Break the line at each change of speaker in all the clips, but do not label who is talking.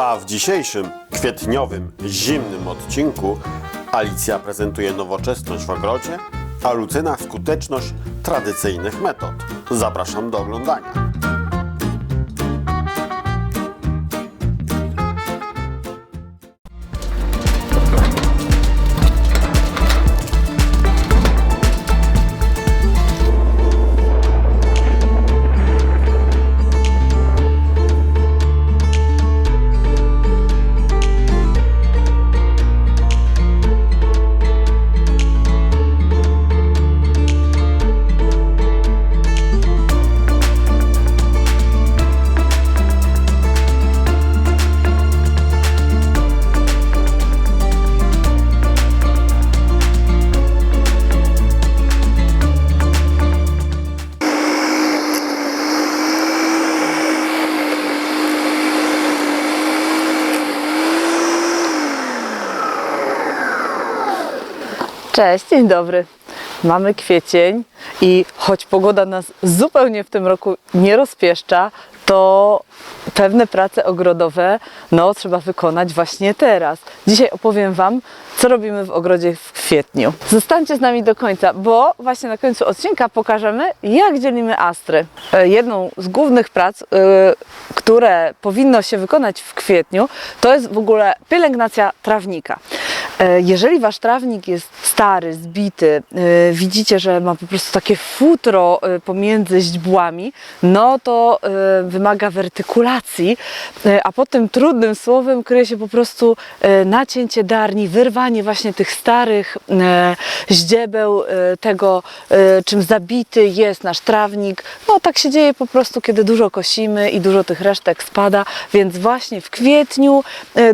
A w dzisiejszym kwietniowym, zimnym odcinku Alicja prezentuje nowoczesność w ogrodzie, a Lucyna skuteczność tradycyjnych metod. Zapraszam do oglądania.
Cześć, dzień dobry. Mamy kwiecień i choć pogoda nas zupełnie w tym roku nie rozpieszcza, to pewne prace ogrodowe no, trzeba wykonać właśnie teraz. Dzisiaj opowiem Wam, co robimy w ogrodzie w kwietniu. Zostańcie z nami do końca, bo właśnie na końcu odcinka pokażemy, jak dzielimy astry. E, Jedną z głównych prac, e, które powinno się wykonać w kwietniu, to jest w ogóle pielęgnacja trawnika. E, Jeżeli wasz trawnik jest stary, zbity, e, widzicie, że ma po prostu takie futro e, pomiędzy źdźbłami, no to wymaga wertykulacji, a pod tym trudnym słowem kryje się po prostu nacięcie darni, wyrwanie właśnie tych starych ździebeł, tego czym zabity jest nasz trawnik. No tak się dzieje po prostu, kiedy dużo kosimy i dużo tych resztek spada, więc właśnie w kwietniu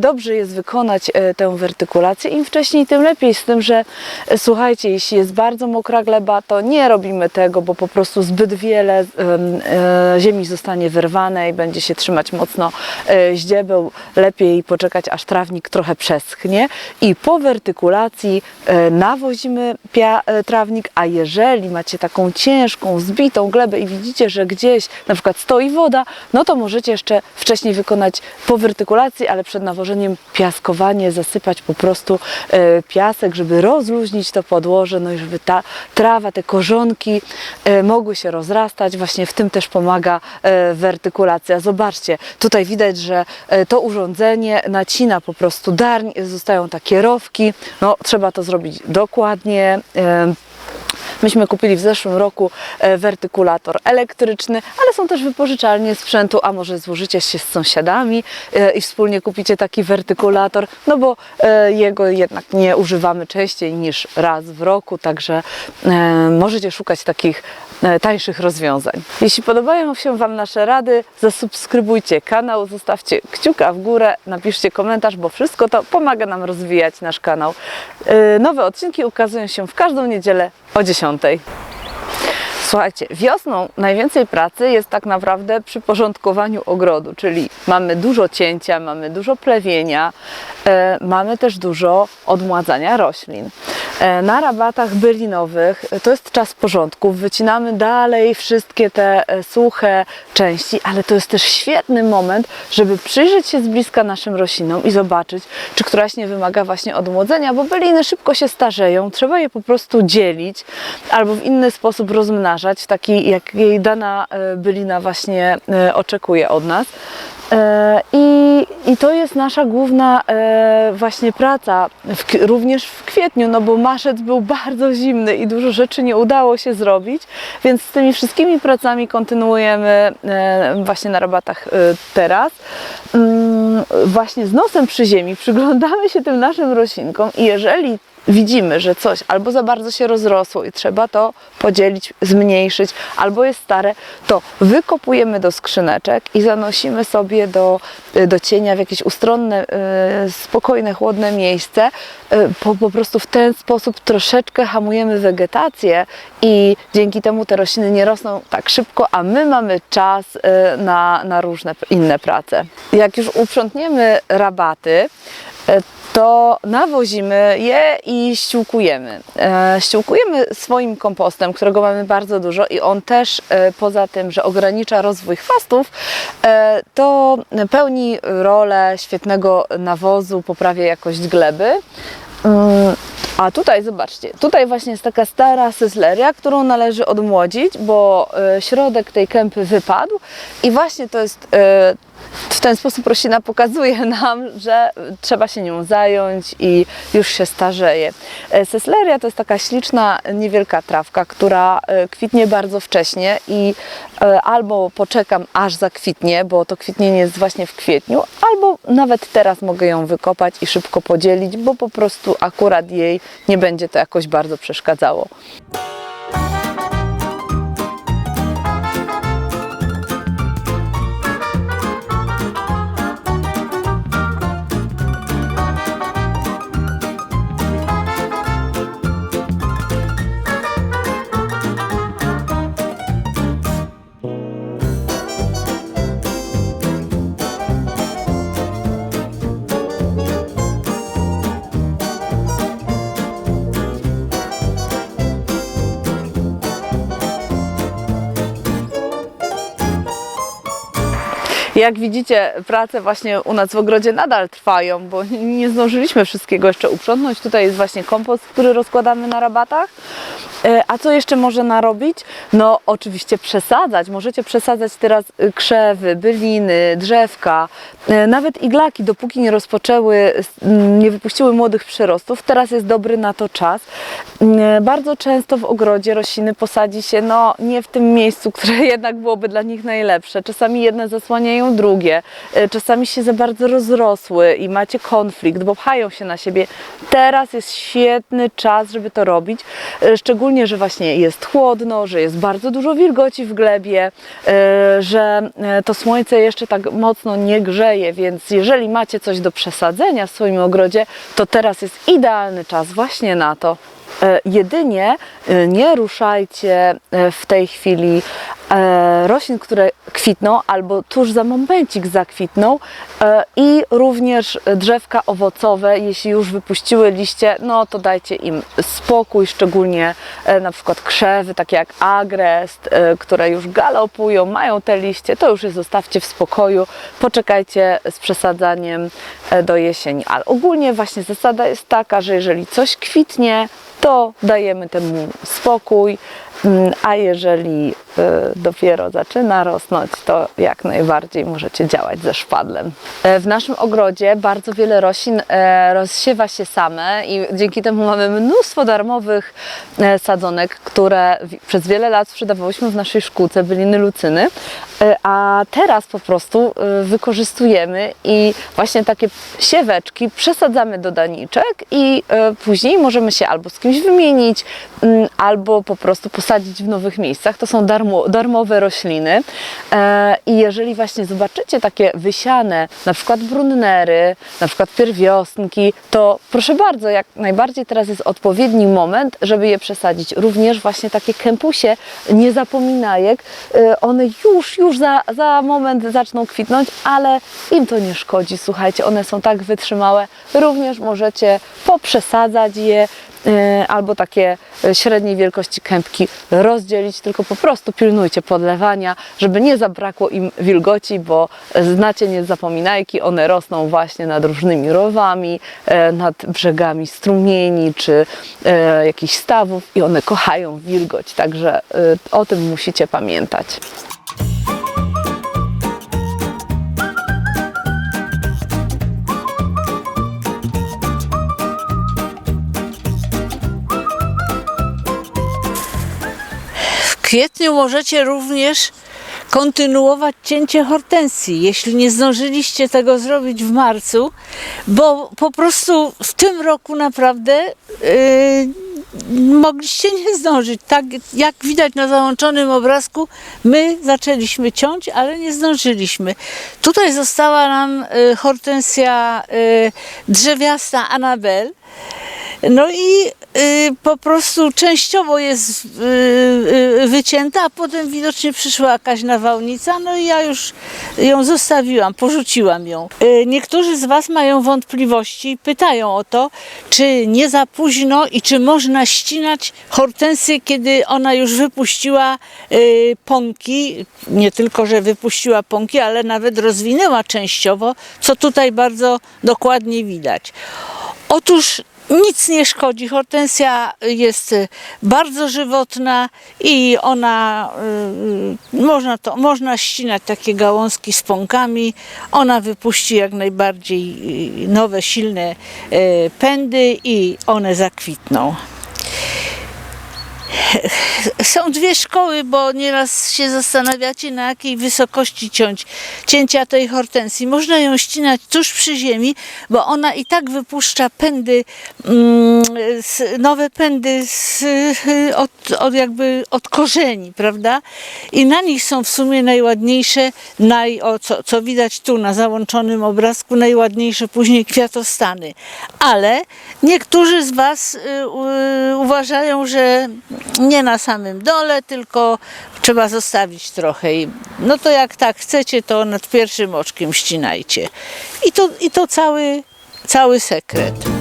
dobrze jest wykonać tę wertykulację. Im wcześniej, tym lepiej. Z tym, że e, słuchajcie, jeśli jest bardzo mokra gleba, to nie robimy tego, bo po prostu zbyt wiele e, ziemi zostanie wyrwane i będzie się trzymać mocno e, ździebeł. Lepiej poczekać, aż trawnik trochę przeschnie i po wertykulacji nawozimy trawnik, a jeżeli macie taką ciężką, zbitą glebę i widzicie, że gdzieś na przykład stoi woda, no to możecie jeszcze wcześniej wykonać po wertykulacji, ale przed nawożeniem piaskowanie, zasypać po prostu piasek, żeby rozluźnić to podłoże, no i żeby ta trawa, te korzonki e, mogły się rozrastać. Właśnie w tym też pomaga e, wertykulacja. Zobaczcie, tutaj widać, że e, to urządzenie nacina po prostu darń, zostają takie rowki. No, trzeba to zrobić dokładnie. Myśmy kupili w zeszłym roku e, wertykulator elektryczny, ale są też wypożyczalnie sprzętu, a może złożycie się z sąsiadami e, i wspólnie kupicie taki wertykulator, no bo e, jego jednak nie używamy częściej niż raz w roku, także możecie szukać takich tańszych rozwiązań. Jeśli podobają się Wam nasze rady, zasubskrybujcie kanał, zostawcie kciuka w górę, napiszcie komentarz, bo wszystko to pomaga nam rozwijać nasz kanał. Nowe odcinki ukazują się w każdą niedzielę o 10. Słuchajcie, wiosną najwięcej pracy jest tak naprawdę przy porządkowaniu ogrodu, czyli mamy dużo cięcia, mamy dużo plewienia, e, mamy też dużo odmładzania roślin. E, na rabatach bylinowych e, to jest czas porządków, wycinamy dalej wszystkie te e, suche części, ale to jest też świetny moment, żeby przyjrzeć się z bliska naszym roślinom i zobaczyć, czy któraś nie wymaga właśnie odmłodzenia, bo byliny szybko się starzeją, trzeba je po prostu dzielić albo w inny sposób rozmnażać, taki jak jej dana bylina właśnie oczekuje od nas. E, I, to jest nasza główna e, właśnie praca, w, również w kwietniu, no bo marzec był bardzo zimny i dużo rzeczy nie udało się zrobić, więc z tymi wszystkimi pracami kontynuujemy e, właśnie na rabatach e, teraz. Mm, Właśnie z nosem przy ziemi przyglądamy się tym naszym roślinkom i jeżeli widzimy, że coś albo za bardzo się rozrosło i trzeba to podzielić, zmniejszyć, albo jest stare, to wykopujemy do skrzyneczek i zanosimy sobie do, do cienia w jakieś ustronne, e, spokojne, chłodne miejsce. E, Po, po prostu w ten sposób troszeczkę hamujemy wegetację i dzięki temu te rośliny nie rosną tak szybko, a my mamy czas e, na, na różne inne prace. Jak już uprzątniemy rabaty, e, to nawozimy je i ściółkujemy. E, ściółkujemy swoim kompostem, którego mamy bardzo dużo i on też e, poza tym, że ogranicza rozwój chwastów, e, to pełni rolę świetnego nawozu, poprawia jakość gleby. A tutaj zobaczcie, tutaj właśnie jest taka stara sysleria, którą należy odmłodzić, bo e, środek tej kępy wypadł i właśnie to jest e, w ten sposób roślina pokazuje nam, że trzeba się nią zająć i już się starzeje. E, Sesleria to jest taka śliczna, niewielka trawka, która kwitnie bardzo wcześnie i albo poczekam aż zakwitnie, bo to kwitnienie jest właśnie w kwietniu, albo nawet teraz mogę ją wykopać i szybko podzielić, bo po prostu akurat jej nie będzie to jakoś bardzo przeszkadzało. Jak widzicie, prace właśnie u nas w ogrodzie nadal trwają, bo nie zdążyliśmy wszystkiego jeszcze uprzątnąć. Tutaj jest właśnie kompost, który rozkładamy na rabatach. E, A co jeszcze można narobić? No oczywiście przesadzać. Możecie przesadzać teraz y, krzewy, byliny, drzewka, e, nawet iglaki, dopóki nie rozpoczęły, nie wypuściły młodych przyrostów. Teraz jest dobry na to czas. Mm, Bardzo często w ogrodzie rośliny posadzi się no nie w tym miejscu, które jednak byłoby dla nich najlepsze. Czasami jedne zasłaniają drugie, e, czasami się za bardzo rozrosły i macie konflikt, bo pchają się na siebie. Teraz jest świetny czas, żeby to robić, e, szczególnie, że właśnie jest chłodno, że jest bardzo dużo wilgoci w glebie, e, że to słońce jeszcze tak mocno nie grzeje, więc jeżeli macie coś do przesadzenia w swoim ogrodzie, to teraz jest idealny czas właśnie na to. Jedynie nie ruszajcie w tej chwili e, roślin, które kwitną albo tuż za momencik zakwitną e, i również drzewka owocowe, jeśli już wypuściły liście, no to dajcie im spokój, szczególnie e, na przykład krzewy, takie jak agrest, e, które już galopują, mają te liście, to już je zostawcie w spokoju, poczekajcie z przesadzaniem e, do jesieni. Ale ogólnie właśnie zasada jest taka, że jeżeli coś kwitnie, to dajemy temu spokój, a jeżeli y, dopiero zaczyna rosnąć, to jak najbardziej możecie działać ze szpadlem. E, W naszym ogrodzie bardzo wiele roślin e, rozsiewa się same i dzięki temu mamy mnóstwo darmowych e, sadzonek, które przez wiele lat sprzedawałyśmy w naszej szkółce, byliny lucyny, a teraz po prostu e, wykorzystujemy i właśnie takie sieweczki przesadzamy do daniczek i e, później możemy się albo z kimś wymienić, mm, albo po prostu posadzić w nowych miejscach. To są darmo, darmowe rośliny E, i jeżeli właśnie zobaczycie takie wysiane, na przykład brunnery, na przykład pierwiosnki, to proszę bardzo, jak najbardziej teraz jest odpowiedni moment, żeby je przesadzić. Również właśnie takie kępusie niezapominajek, e, one już, już za, za moment zaczną kwitnąć, ale im to nie szkodzi, słuchajcie, one są tak wytrzymałe. Również możecie poprzesadzać je, e, albo takie e, średniej wielkości kępki rozdzielić, tylko po prostu pilnujcie podlewania, żeby nie zabrakło im wilgoci, bo znacie niezapominajki, one rosną właśnie nad różnymi rowami, e, nad brzegami strumieni czy jakichś stawów i one kochają wilgoć, także o tym musicie pamiętać.
Kwietniu możecie również kontynuować cięcie hortensji, jeśli nie zdążyliście tego zrobić w marcu, bo po prostu w tym roku naprawdę yy, mogliście nie zdążyć. Tak jak widać na załączonym obrazku, my zaczęliśmy ciąć, ale nie zdążyliśmy. Tutaj została nam y, hortensja y, drzewiasta Anabel. No i y, po prostu częściowo jest y, y, wycięta, a potem widocznie przyszła jakaś nawałnica, no i ja już ją zostawiłam, porzuciłam ją. Y, niektórzy z Was mają wątpliwości, pytają o to, czy nie za późno i czy można ścinać hortensję, kiedy ona już wypuściła y, pąki. Nie tylko, że wypuściła pąki, ale nawet rozwinęła częściowo, co tutaj bardzo dokładnie widać. Otóż nic nie szkodzi. Hortensja jest y, bardzo żywotna i ona y, można, to, można ścinać takie gałązki z pąkami. Ona wypuści jak najbardziej y, nowe, silne y, pędy i one zakwitną. Są dwie szkoły, bo nieraz się zastanawiacie, na jakiej wysokości ciąć cięcia tej hortensji. Można ją ścinać tuż przy ziemi, bo ona i tak wypuszcza pędy, mm, nowe pędy z, od, od jakby od korzeni, prawda? I na nich są w sumie najładniejsze, naj, o, co, co widać tu na załączonym obrazku, najładniejsze później kwiatostany. Ale niektórzy z Was y, uważają, że nie na samym dole, tylko trzeba zostawić trochę. I, no to jak tak chcecie, to nad pierwszym oczkiem ścinajcie. I to, i to cały, cały sekret.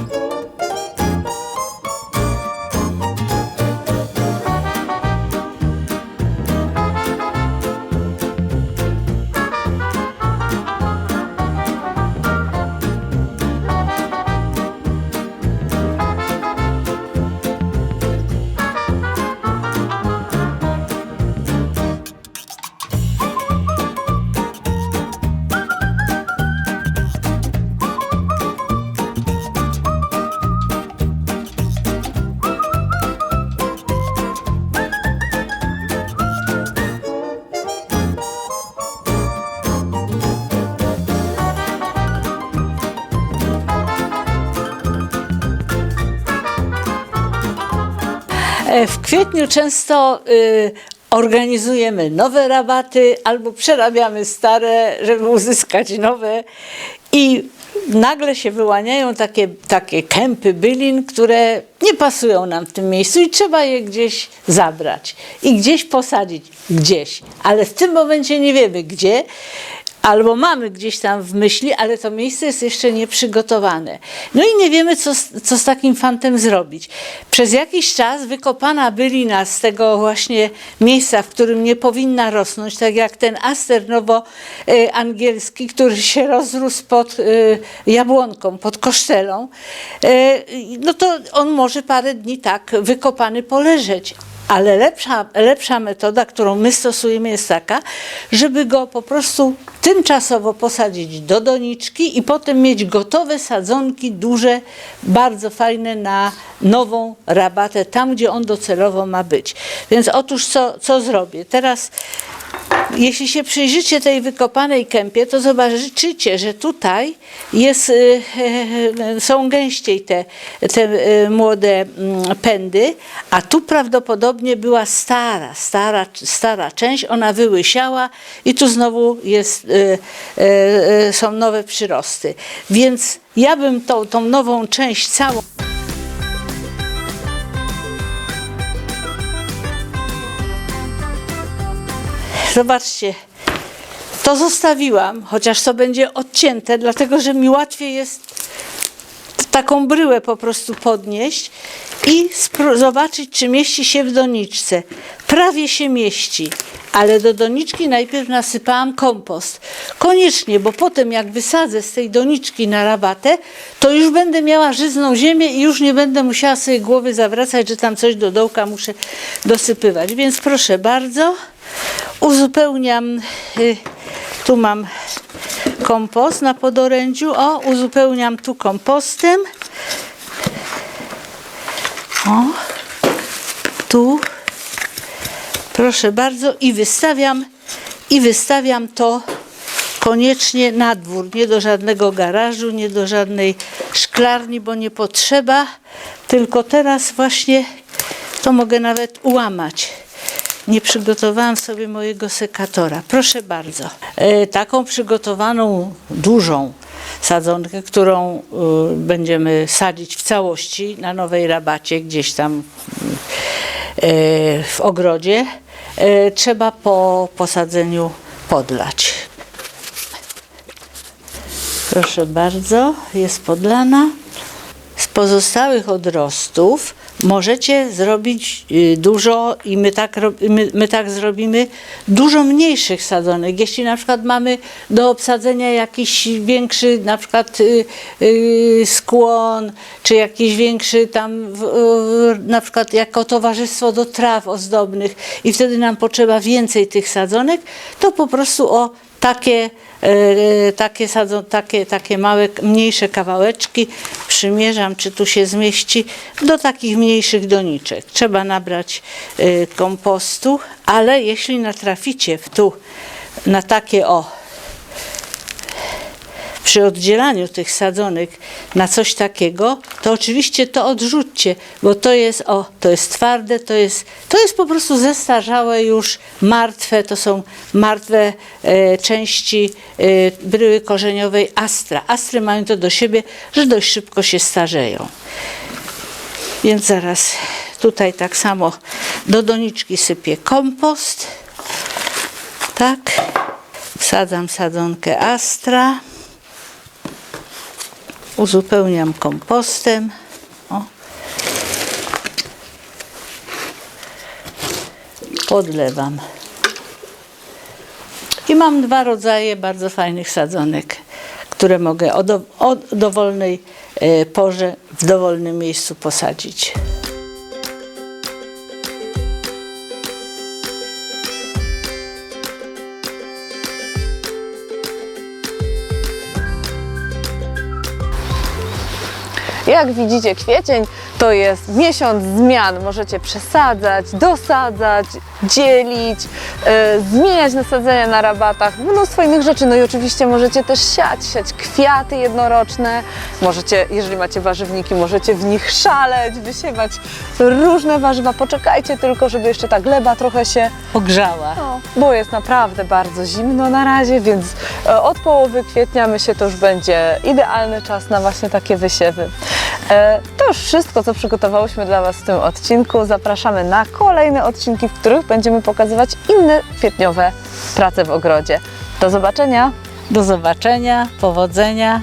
Kwietniu często y, organizujemy nowe rabaty albo przerabiamy stare, żeby uzyskać nowe. I nagle się wyłaniają takie, takie kępy bylin, które nie pasują nam w tym miejscu i trzeba je gdzieś zabrać i gdzieś posadzić, gdzieś, ale w tym momencie nie wiemy gdzie. Albo mamy gdzieś tam w myśli, ale to miejsce jest jeszcze nieprzygotowane. No i nie wiemy, co, co z takim fantem zrobić. Przez jakiś czas wykopana bylina z tego właśnie miejsca, w którym nie powinna rosnąć, tak jak ten aster nowo e, angielski, który się rozrósł pod e, jabłonką, pod kosztelą, e, no to on może parę dni tak wykopany poleżeć. Ale lepsza, lepsza metoda, którą my stosujemy, jest taka, żeby go po prostu tymczasowo posadzić do doniczki i potem mieć gotowe sadzonki duże, bardzo fajne na nową rabatę, tam gdzie on docelowo ma być. Więc otóż co, co zrobię? Teraz jeśli się przyjrzycie tej wykopanej kępie, to zobaczycie, że tutaj jest, y, y, są gęściej te, te y, młode mm, pędy, a tu prawdopodobnie była stara, stara, stara część, ona wyłysiała i tu znowu jest, y, y, y, są nowe przyrosty. Więc ja bym tą, tą nową część całą Zobaczcie, to zostawiłam, chociaż to będzie odcięte, dlatego że mi łatwiej jest taką bryłę po prostu podnieść i zobaczyć, czy mieści się w doniczce. Prawie się mieści, ale do doniczki najpierw nasypałam kompost. Koniecznie, bo potem jak wysadzę z tej doniczki na rabatę, to już będę miała żyzną ziemię i już nie będę musiała sobie głowy zawracać, że tam coś do dołka muszę dosypywać. Więc proszę bardzo, uzupełniam, y, tu mam kompost na podorędziu, o, uzupełniam tu kompostem. O, tu, proszę bardzo, i wystawiam, i wystawiam to koniecznie na dwór, nie do żadnego garażu, nie do żadnej szklarni, bo nie potrzeba, tylko teraz właśnie to mogę nawet ułamać. Nie przygotowałam sobie mojego sekatora. Proszę bardzo. E, taką przygotowaną, dużą sadzonkę, którą y, będziemy sadzić w całości na nowej rabacie gdzieś tam y, w ogrodzie, trzeba po posadzeniu podlać. Proszę bardzo, jest podlana. Z pozostałych odrostów możecie zrobić y, dużo i my tak, my, my tak zrobimy, dużo mniejszych sadzonek. Jeśli na przykład mamy do obsadzenia jakiś większy na przykład y, y, skłon, czy jakiś większy tam y, na przykład jako towarzystwo do traw ozdobnych i wtedy nam potrzeba więcej tych sadzonek, to po prostu o takie, e, takie, sadzą, takie, takie małe, mniejsze kawałeczki przymierzam, czy tu się zmieści, do takich mniejszych doniczek. Trzeba nabrać e, kompostu, ale jeśli natraficie w tu na takie o przy oddzielaniu tych sadzonek na coś takiego, to oczywiście to odrzućcie, bo to jest, o, to jest twarde, to jest, to jest po prostu zestarzałe już, martwe, to są martwe e, części e, bryły korzeniowej astra. Astry mają to do siebie, że dość szybko się starzeją. Więc zaraz tutaj tak samo do doniczki sypię kompost. Tak. Wsadzam sadzonkę astra uzupełniam kompostem. O. Podlewam. I mam dwa rodzaje bardzo fajnych sadzonek, które mogę o, do, o dowolnej e, porze w dowolnym miejscu posadzić.
Jak widzicie, kwiecień to jest miesiąc zmian. Możecie przesadzać, dosadzać, dzielić, e, zmieniać nasadzenia na rabatach, mnóstwo innych rzeczy. No i oczywiście możecie też siać, siać kwiaty jednoroczne. Możecie, jeżeli macie warzywniki, możecie w nich szaleć, wysiewać różne warzywa. Poczekajcie tylko, żeby jeszcze ta gleba trochę się
Pogrzała.
no, bo jest naprawdę bardzo zimno na razie, więc e, od połowy kwietnia myślę, to już będzie idealny czas na właśnie takie wysiewy. E, To już wszystko, co przygotowałyśmy dla Was w tym odcinku. Zapraszamy na kolejne odcinki, w których będziemy pokazywać inne kwietniowe prace w ogrodzie. Do zobaczenia!
Do zobaczenia, powodzenia.